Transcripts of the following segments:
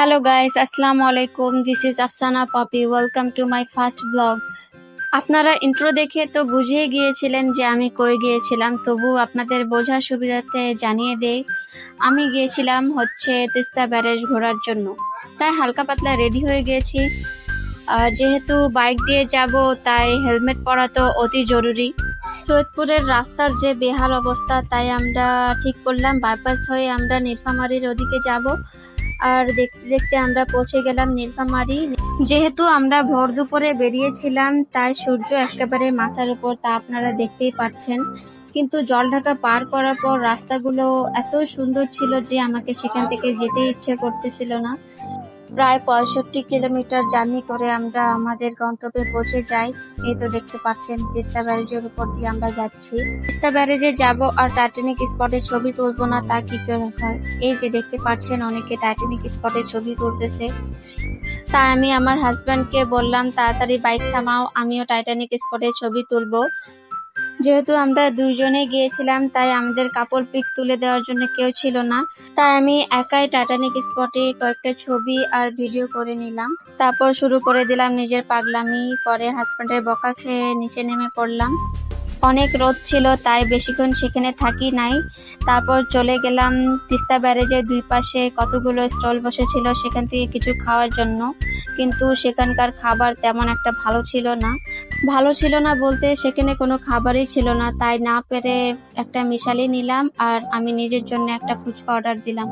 Hello guys আসসালামু আলাইকুম this is Afsana Popy welcome to my first blog আপনারা intro দেখে তো বুঝিয়ে গিয়েছিলেন যে আমি কই গিয়েছিলাম, তবু আপনাদের বোঝার সুবিধাতে জানিয়ে দেই। আমি গিয়েছিলাম হচ্ছে তিস্তা ব্যারেজ ঘোরার জন্য। তাই হালকা পাতলা রেডি হয়ে গিয়েছি। আর যেহেতু বাইক দিয়ে যাব, তাই হেলমেট পরা তো অতি জরুরি। সৈয়দপুরের রাস্তার যে বেহাল অবস্থা, তাই আমরা ঠিক করলাম। বাইপাস হয়ে আমরা নীলফামারীর ওদিকে যাব। আর দেখতে দেখতে আমরা পৌঁছে গেলাম নীলফামারি। যেহেতু আমরা ভর দুপুরে বেরিয়েছিলাম, তাই সূর্য একেবারে মাথার উপর তা আপনারা দেখতেই পাচ্ছেন। কিন্তু জলঢাকা পার করার পর রাস্তাগুলো এত সুন্দর ছিল যে আমাকে সেখান থেকে যেতে ইচ্ছে করতেছিল না। প্রায় পঁয়ষট্টি কিলোমিটার জার্নি করে আমরা আমাদের গন্তব্যে পৌঁছে যাই। এই তো দেখতে পাচ্ছেন, তিস্তা ব্যারেজের উপর দিয়ে আমরা যাচ্ছি। তিস্তা ব্যারেজে যাব আর টাইটানিক স্পটের ছবি তুলবো না, তা কি করে হয়? এই যে দেখতে পাচ্ছেন, অনেকে টাইটানিক স্পটের ছবি তুলতেছে। তাই আমি আমার হাজব্যান্ডকে বললাম, তাড়াতাড়ি বাইক থামাও, আমিও টাইটানিক স্পটের ছবি তুলবো। যেহেতু আমরা দুইজনে গিয়েছিলাম, তাই আমাদের কাপড় পিক তুলে দেওয়ার জন্য কেউ ছিল না। তাই আমি একাই টাটানিক স্পটে কয়েকটা ছবি আর ভিডিও করে নিলাম। তারপর শুরু করে দিলাম নিজের পাগলামি, পরে হাজব্যান্ডের বকা খেয়ে নিচে নেমে পড়লাম। অনেক রোদ ছিল, তাই বেশিক্ষণ সেখানে থাকি নাই। তারপর চলে গেলাম তিস্তা ব্যারেজের দুই পাশে কতগুলো স্টল বসেছিল সেখান থেকে কিছু খাওয়ার জন্য। কিন্তু সেখানকার খাবার তেমন একটা ভালো ছিল না। ভালো ছিল না বলতে সেখানে কোনো খাবারই ছিল না। তাই না পেরে একটা মিশালি নিলাম আর আমি নিজের জন্য একটা ফুচকা অর্ডার দিলাম।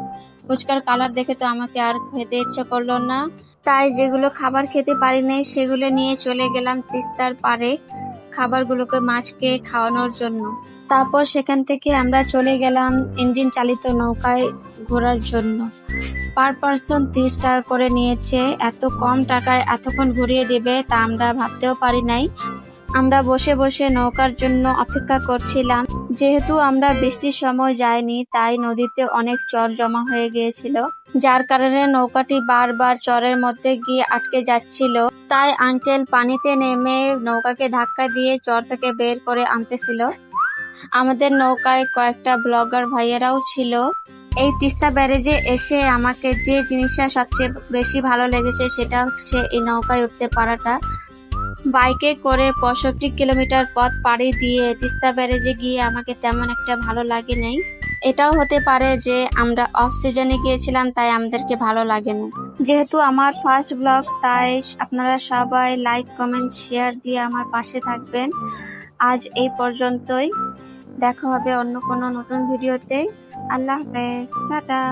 ফুচকার কালার দেখে তো আমাকে আর খেতে ইচ্ছে করল না। তাই যেগুলো খাবার খেতে পারি নাই সেগুলো নিয়ে চলে গেলাম তিস্তার পারে খাবারগুলোকে মাছকে খাওয়ানোর জন্য। তারপর সেখান থেকে আমরা চলে গেলাম ইঞ্জিন চালিত নৌকায় ঘোরার জন্য। পার পার্সন তিরিশ টাকা করে নিয়েছে। এত কম টাকায় এতক্ষণ ঘুরিয়ে দেবে তা আমরা ভাবতেও পারি নাই। আমরা বসে বসে নৌকার জন্য অপেক্ষা করছিলাম। যেহেতু আমরা বৃষ্টির সময় যাইনি, তাই নদীতে অনেক চর জমা হয়ে গিয়েছিল, যার কারণে নৌকাটি বারবার চরের মধ্যে গিয়ে আটকে যাচ্ছিল। তাই আঙ্কেল পানিতে নেমে নৌকাকে ধাক্কা দিয়ে চর থেকে বের করে আনতেছিল। আমাদের নৌকায় কয়েকটা ব্লগার ভাইয়েরাও ছিল। এই তিস্তা ব্যারেজে এসে আমাকে যে জিনিসটা সবচেয়ে বেশি ভালো লেগেছে সেটা হচ্ছে এই নৌকায় উঠতে পারাটা। বাইকে করে পঁয়ষট্টি কিলোমিটার পথ পাড়ি দিয়ে তিস্তা ব্যারেজে গিয়ে আমাকে তেমন একটা ভালো লাগে নাই। এটাও হতে পারে যে আমরা অফ সিজনে গিয়েছিলাম, তাই আমাদেরকে ভালো লাগে না। যেহেতু আমার ফার্স্ট ব্লগ তাই আপনারা সবাই লাইক কমেন্ট শেয়ার দিয়ে আমার পাশে থাকবেন। আজ এই পর্যন্তই। দেখা হবে অন্য কোনো নতুন ভিডিওতে। আল্লাহ হাফেজ। টাটা।